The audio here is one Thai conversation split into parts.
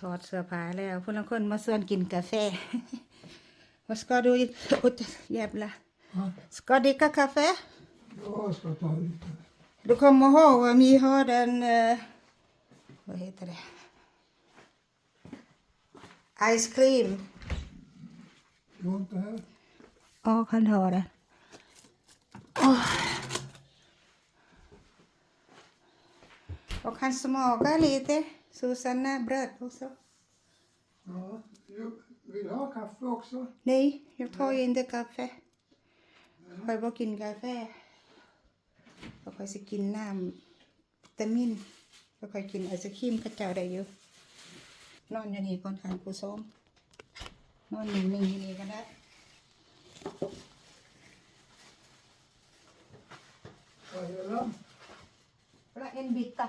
ถอดเสื้อผ้าแล้วพวกนักคนมาส่วนกินกาแฟ Vad ska du ut? Jävla. Ska dricka kaffe? Jag ska ta lite. Du kommer ihåg att vi har den... eh, vad heter det? Ice cream. Du har inte här? Ja, kan ha den. Åh. Och kan smaka lite. Susanna bröd också. Ja. Jag vill ha kaffe också. Nej, jag tar ju inte kaffe. Jag bara กินกาแฟแล้วค่อยสิกินน้ำวิตามินแล้วค่อยกินไอศครีมกระเจ้าได้อยู่นอนอยู่นี่ก่อนทานผู้ชมนอนนิ่งๆอยู่นี่ก็ได้ Vad gör de? แล้วเอ็นบิตตะ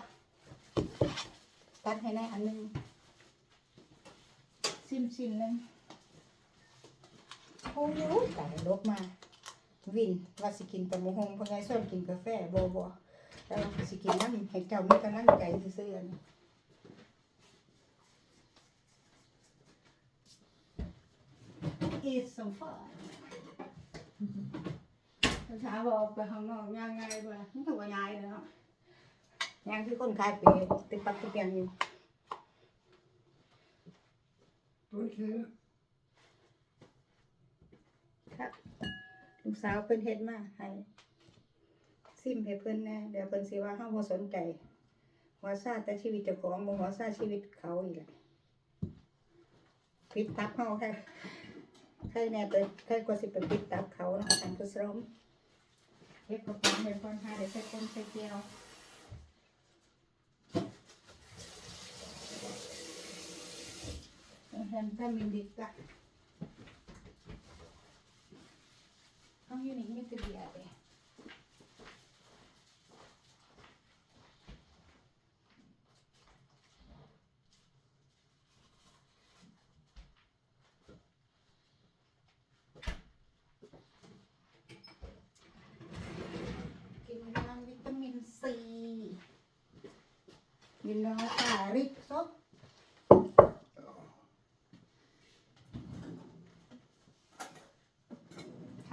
ตัดให้ในอันนึงซิมซิมๆหนึงโอ้ยตายลบมา วินว่าสิกินแต่หมูหงเพราะไงส่วนกินกาแฟบ่บ่แล้วสิกินน้ำให้เจ้ามีกำลังใจซื่อๆนนี้ Eat some fun เช้าบอกไปข้างนอกย่างไงบ่ล่ะมันถูกว่ายายเลยเนาะย่างคือคนขายเปย์ติดปักติดเปียงอยู่ Drick här. ครับลูกสาวเพิ่นเฮ็ดมาให้ซิมให้เพิ่นแหน่เดี๋ยวเพิ่นสิว่าเฮาบ่สนใจหัวซาแต่ชีวิตเจ้าของบ่หัวซาชีวิตเขาอีกแหละปิดตับเฮาแค่ใครแน่ตัวใครกว่าสิไปปิดตับเขาเนาะท่านผู้ชมเฮ็ดบ่ปานเฮ็ดพรหาได้ใส่คนใส่เกียว เห็นถ้ามีดิกะ Ang yun eh, may ate. กินน้ำวิตามินซีกินน้ำขาริกซบผักแฟตพอดี De är lite varmt. Kan vänta. Eller ta i mikro kanske. Man kan ta i lite. Ta det. Sen jag lämnar i mikro. เป็นมั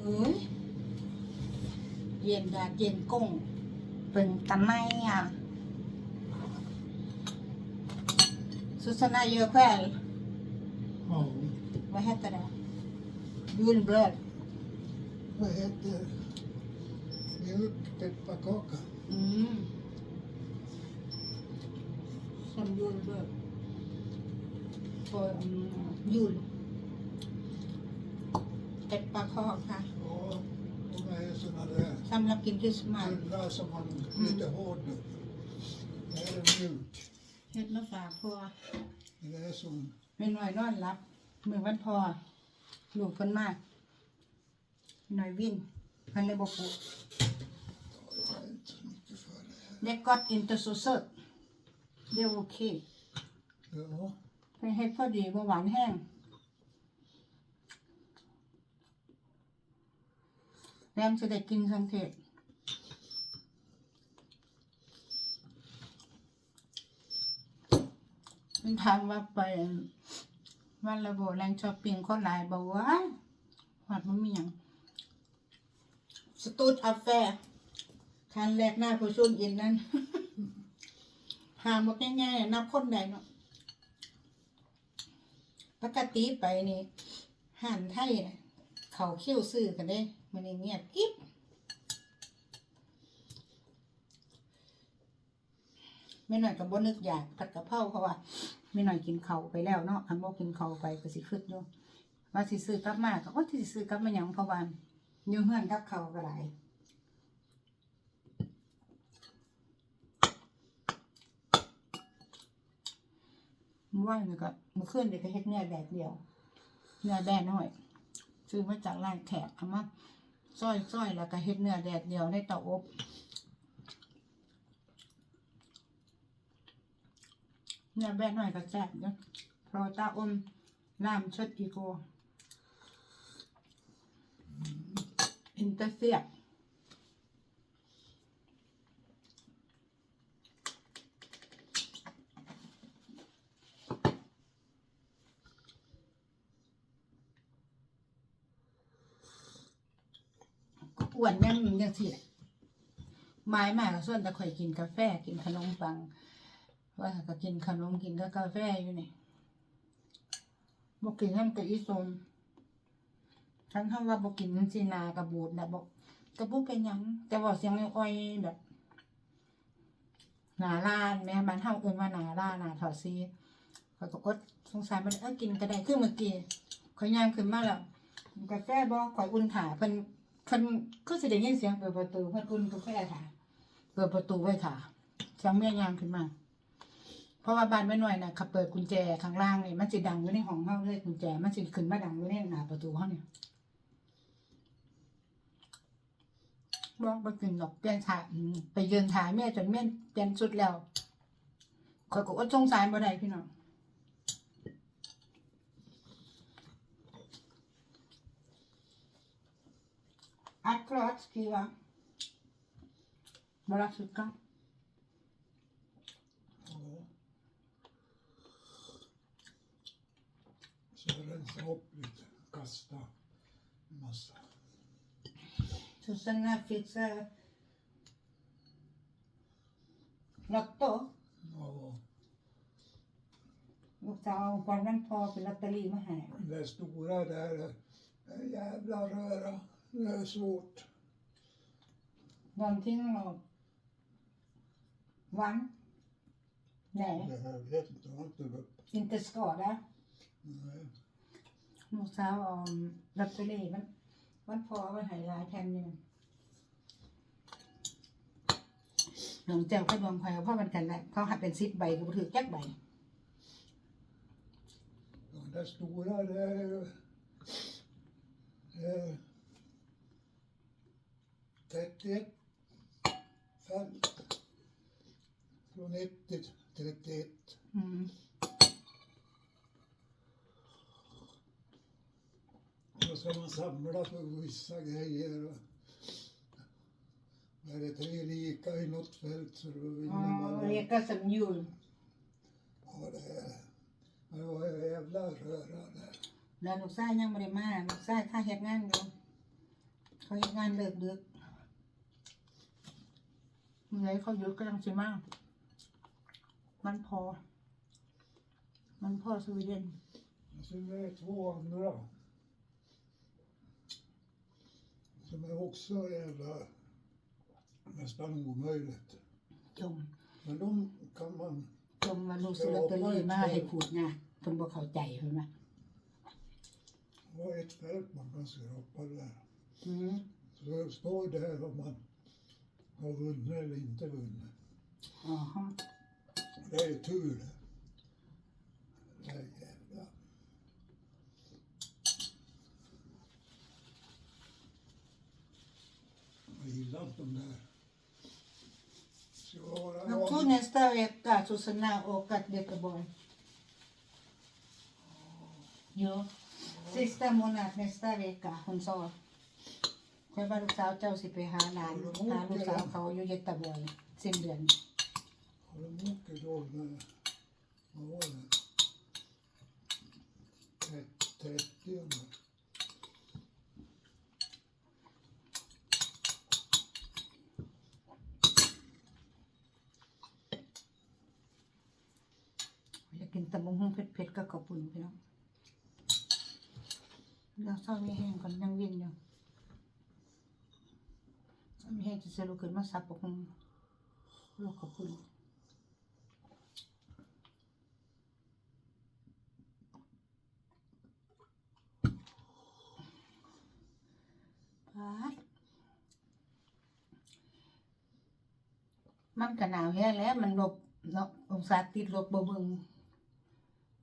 อยาดากันเด้อพี่น้องกระป๋องยังละบัง มันบริว่างกล้อง มันไม่มีหมองวางหน้าแม่เท้าเอ้ยเย็นดาดเย็นกุ้งเป็นตะไมอ่ะสุสนาเยอะแค่ Ja. vad heter det julbröd Vad heter Mjölkpepparkaka. mm. som julbröd på um, jul เป็ดปลาคอกค่ะ Ja, de är såna där. สำหรับกินคริสต์มาส Tunna som man lite hård nu. Det här är mjuk. เฮ็ดมาฝากพ่อ Det är som ไม่น้อยนอนรับมือวันพอลูกเพิ่นมากหน่อยวินเพิ่นเลยบ่ปลูก det var inte så mycket för det här. เด็กก็อินเตอร์โซเซอร์เดี๋ยวโอเค Ja, เพิ่นเฮ็ดพอดีบ่หวานแห้ง แรมจะได้กินสังเทศมันถามว่าไปวันระบบแรงช้อปปิ้งคนหลายบอกว่าหอดมันมียงสตูดอาแฟร์คันแรกหน้าผู้ชุนอินนั้นหาหมดง่ายๆนับคนใดเนาะปกติไปนี่ห่านไทยนะ เขาเขี้ยวซื้อกันเด้มันเงียบกิ๊บไม่หน่อยกับบนึกอยากผัดกะเพราเพราะว่าไม่หน่อยกินเขาไปแล้วเนาะอันบ่กินเขาไปก็สิขึ้นอยู่ว่าสิซื้อกลับมาก็ว่าสิซื้อกลับมาหยังเพราะว่าอยู่เฮือนกับเขาก็หลายมื่อวานนี่ก็เมื่อคืนเด็กก็เฮ็ดเนื้อแดดเดียวเนื้อแดดน้อย ซื้อมาจากร้านแขกเอามาซอยซอยแล้วก็เฮ็ดเนื้อแดดเดียวในเตาอบเนื้อแบดหน่อยก็แซ่บเนาะพราะว่าตาอมน้ำชดอีโกอินเตอร์เซีย ก็ อ้วนยังยังสิแหละไม้มากส่วนแต่ข่อยกินกาแฟกินขนมปัง ว่าก็กินขนมกินก็กาแฟอยู่นี่บอกกินน้ำกับอีสมทั้งคำว่าบอกกินซีนากับบูดนะบอกกระบุเป็นยัง แต่ว่าเสียงอ้อยแบบหนาล้านแม่บ้านเฮาเอิ้นว่าหนาล้านหนาถอดซีข่อยก็อดสงสัยมันเออกินก็ได้คือเมื่อกี้ข่อยย่างขึ้นมาแล้วกาแฟบ่ข่อยอุ่นขาเพิ่น คันก็สิได้ยินเสียงเปิดประตูเพิ่นอุ่นกาแฟค่ะเปิดประตูไว้ค่ะเสียงเมียยามขึ้นมา เพราะว่าบ้านไม่น้อยนะขับเปิดกุญแจข้างล่างนี่มันสิดังอยู่ในห้องเฮาเลยกุญแจ มันสิขึ้นมาดังอยู่ในหน้าประตูเฮาเนี่ยบอกบ่กินดอกเปลี่ยนถ่ายไปยืนถ่ายแม่จนแม่เปลี่ยนชุดแล้วข่อยก็อดสงสารบ่ได้พี่น้อง Akkurat skriva. Bara sucka. Ja. Så rensa upp lite, kasta en massa. Susanna fixar Lotto. Ja, ลูกสาวเอาวันนั้นพอเป็นลอตเตอรี่มาให้ det stora där, är en jävla röra. Det är svårt. วันที่เราวันไหน Det här vet inte, jag har inte upp. inte skada Nej. ลูกสาวเอาลอตเตอรี่มันวันพอมันใหายหลายแผ่นอยู่นั่นหลวงเจ้าก็ดวงไฟเพราะมันกันแหละเขาหักเป็นซิปใบก็บ่ถือจักใบ Ja, det stora det är ju... Det är 31 fält. Från 1 till 31. อืม Då ska man samla för vissa grejer. Och när det är tre lika i något fält så då vinner อ๋อ man. เรียกก็สำยูน Ja, det, är, det var en jävla röra där. แล้วลูกชายยังไม่ได้มาลูกชายค่าเฮ็ดงานอยู่เขาเฮ็ดงานเลิกดึกเมื่อไรเขาหยุดก็ยังสิมามันพอ มันพอสวีเดน Och sen är det två andra. Som är också jävla nästan omöjligt. จม Men de kan man จมมาลูกซื้อลอตเตอรี่มาให้พูดนะเพิ่นบ่เข้าใจเพิ่นว่า ha ett fält man kan skrapa där. อืม Så det står där om man har vunnit eller inte vunnit. Aha. Det är tur det. Det är jävla. Jag gillar inte de där. De tog nästa vecka, alltså sen åka till Göteborg. Ja. Sista månaden nästa vecka, hon sa. คอยว่าลูกสาวเจ้าสิไปหาหลานหาลูกสาวเขาอยู่เยตะบอยสิ้นเดือน Har de åkt då med... Vad var det? Tret- 30 eller? กินตำบักหุ่งเผ็ดๆกับข้าวปุ้นพี่น้องเราเศร้ามีแห้งก่อนยังเวียนอยู่เศร้ามีแห้ง จะสรุปขึ้นมาสับบักงลวกข้าวปุ้นปาดมันก็หนาวแห้งแล้ว มันลบเนาะองศาติดลบบ่เบิ่ง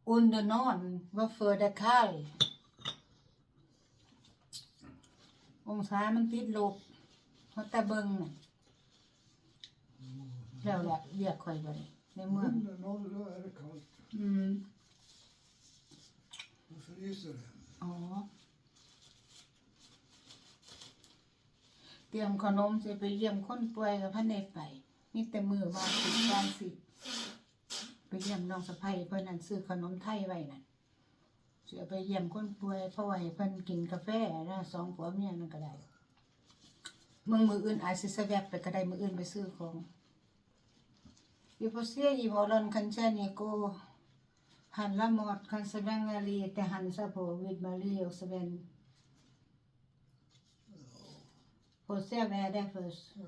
อุ่นเดนอนว่าเฟอร์ดาคายองศามันติดลบ เพราะแต่เบิ่งน่ะแล้วแหละเรียกค่อยบ่ได้ในเมือง Under noll då är det kallt. อืม Då fryser det. อ๋อ เตรียมขนมจะไปเยี่ยมคนป่วยกับพระเนตรไปนี่แต่มือว่าสิบวันสิ ไปเยี่ยมน้องสะใภ้เพื่อนนั่นซื้อขนมไทยไว้นั่นเสือไปเยี่ยมคนป่วยเพราะว่าให้เพิ่นกินกาแฟนะสองผัวเมียนั่นก็ได้เมืองมืออื่นอาจสิสแวบไปก็ได้มืออื่นไปซื้อของอยู่พอเสียอีบอลอนคันเช่นิโก Handla mat kan svänga lite, hansa på vid Marie och Sven. Och se vädret först. Ja.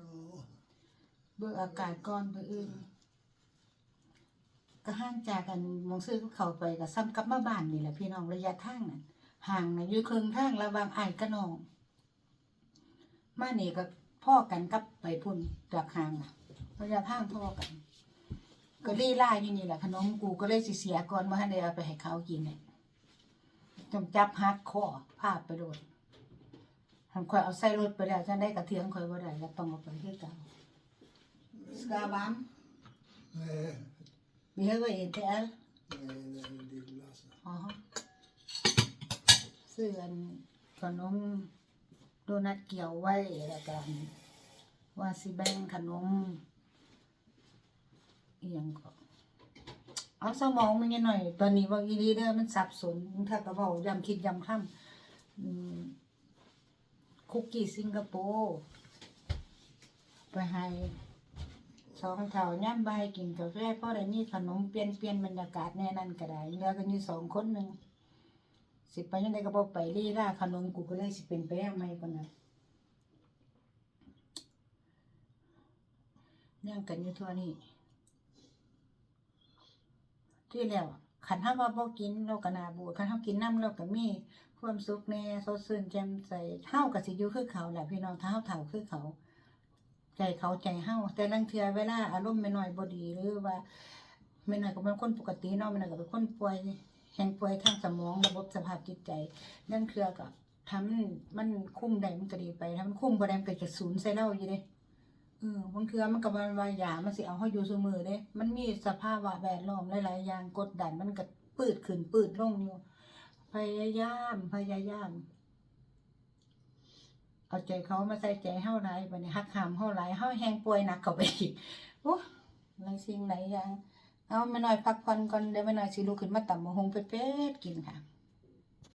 เบื่ออากาศก่อนเบื่ออื่นก็ห่างจากกันมองซื้อเขาไปก็ซ้ำกลับมาบ้านนี่แหละพี่น้องระยะทางน่ะห่างนะอยู่ครึ่งทางระหว่างอ้กับน้อง มานี่ก็พ่อกันกับไปพุ่นจากห่างน่ะระยะทางพ่อกัน ก็รีล่าอยู่นี่แหละขนมกูก็เลยสิเสียก่อนว่าให้ได้เอาไปให้เขากินเนี่ยจงจับฮักคอพาไปโดนทำข่อยเอาใส่รถไปแล้วจะได้กระเทียมข่อยว่าได้แล้วต้องเอาไปที่เก่าสกาบัม Nej, behöver inte all nej, det är det lilla. så. อ๋อซื้ออันขนมโดนัทเกี่ยวไว้แล้วกันว่าสิแบ่งขนมอีหยังก็เอาสมองมันยังหน่อย ตอนนี้ว่าอีดีเด้อมันสับสนถ้ากระเป๋ายำคิดยำค่ำอืมคุกกี้สิงคโปร์ไปให้สองเท่าย่ำใบกินกาแฟเพราะได้มีขนมเปลี่ยนเปลี่ยนบรรยากาศแน่นั่นก็ได้เหลือกันอยู่สองคนหนึ่ง สิไปยังไงก็บอกไปรีล่าขนมกูก็เลยสิเป็นไปยังไงก่อนนะย่างกันอยู่ทั่วนี่ที่แล้วขันห้าว่าบ่กินเรากนาบูขันเฮากินน้ำเราก็มีความสุขแน่สดชื่นแจ่มใสเฮาก็สิอยู่คือเขาแหละพี่น้องถ้าเฮาเฒ่าคือเขา ใจเขาใจเฮาแต่ลังเทือเวลาอารมณ์ไม่น้อยบดีหรือว่าไม่น้อยก็เป็นคนปกติเนาะไม่น้อยก็เป็นคนป่วย แห่งป่วยทางสมองระบบสภาพจิตใจ นั่นเทื่อก็ทำมันคุ้มได้มันก็ดีไปถ้ามันคุ้มบ่ได้มันก็จะสูญใส่เราอยู่เด้เออบางเทือมันก็มันวายามันสิเอาเฮาอยู่ซุมือเด้ มันมีสภาวะแวดล้อมหลายๆอย่างกดดันมันก็ปืดขึ้นปืดลงอยู่ พยายามพยายาม เอาใจเขามาใส่ใจเฮาหลายบัดนี้ฮักหามเฮาหลายเฮาแฮงป่วยหนักเข้าไปอีกโอ้หลายสิ่งหลายอย่าง เอามาหน่อยพักผ่อนก่อนเดี๋ยวมาหน่อยสิลุกขึ้นมาตำมะฮงเป็ดๆกินค่ะ